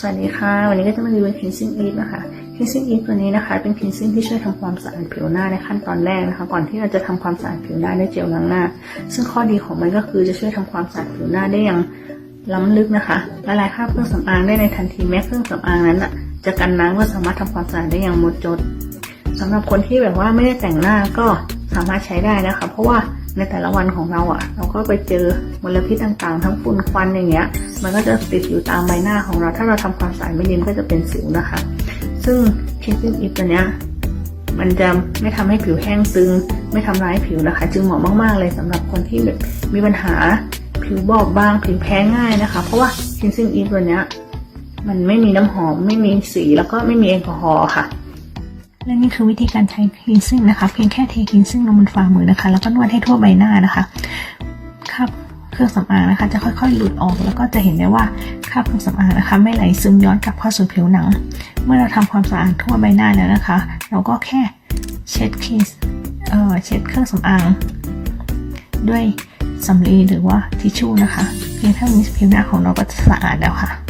สวัสดีค่ะ วันนี้ก็จะมารีวิว cleansing eve นะคะ cleansing eve ตัวนี้นะคะ เป็น cleansing ที่ช่วยทำความสะอาดผิวหน้าในขั้นตอนแรกนะคะ ก่อนที่เราจะทำความสะอาดผิวหน้าด้วยเจลล้างหน้า ซึ่งข้อดีของมันก็คือจะช่วยทำความสะอาดผิวหน้าได้อย่างล้ำลึกนะคะละลายคราบเครื่องสำอางได้ในทันทีแม้เครื่องสำอางนั้นอะจะกันน้ำก็สามารถทำความสะอาดได้อย่างหมดจดสำหรับคนที่แบบว่าไม่ได้แต่งหน้าก็สามารถใช้ได้นะคะ เพราะว่า ในแต่ละวันของเราอะ เราก็ไปเจอมลพิษต่างๆ ทั้งฝุ่นควันอย่างเงี้ย มันก็จะติดอยู่ตามใบหน้าของเรา ถ้าเราทำความสะอาดไม่ดีมันก็จะเป็นสิวนะคะ ซึ่งคิสซิ่งอีฟตัวเนี้ยมันจะไม่ทำให้ผิวแห้งตึง ไม่ทำร้ายผิวนะคะ จึงเหมาะมากๆเลยสำหรับคนที่แบบมีปัญหาผิวบอบบางผิวแพ้ง่ายนะคะ เพราะว่าคิสซิ่งอีฟตัวเนี้ยมันไม่มีน้ำหอมไม่มีสีแล้วก็ไม่มีแอลกอฮอล์ค่ะ และนี่คือวิธีการใช้ cleansing นะคะ เพียงแค่เท cleansing ลงบนฝ่ามือนะคะ แล้วก็นวดให้ทั่วใบหน้านะคะคราบเครื่องสำอางนะคะ จะค่อยๆ หลุดออก แล้วก็จะเห็นได้ว่าคราบเครื่องสำอางนะคะ ไม่ไหลซึมย้อนกลับเข้าสู่ผิวหนัง เมื่อเราทำความสะอาดทั่วใบหน้าแล้วนะคะ เราก็แค่เช็ดเคสเอ่อเช็ดเครื่องสำอางด้วยสำลีหรือว่าทิชชู่นะคะ เพียงเท่านี้ผิวหน้าของเราก็จะสะอาดแล้วค่ะ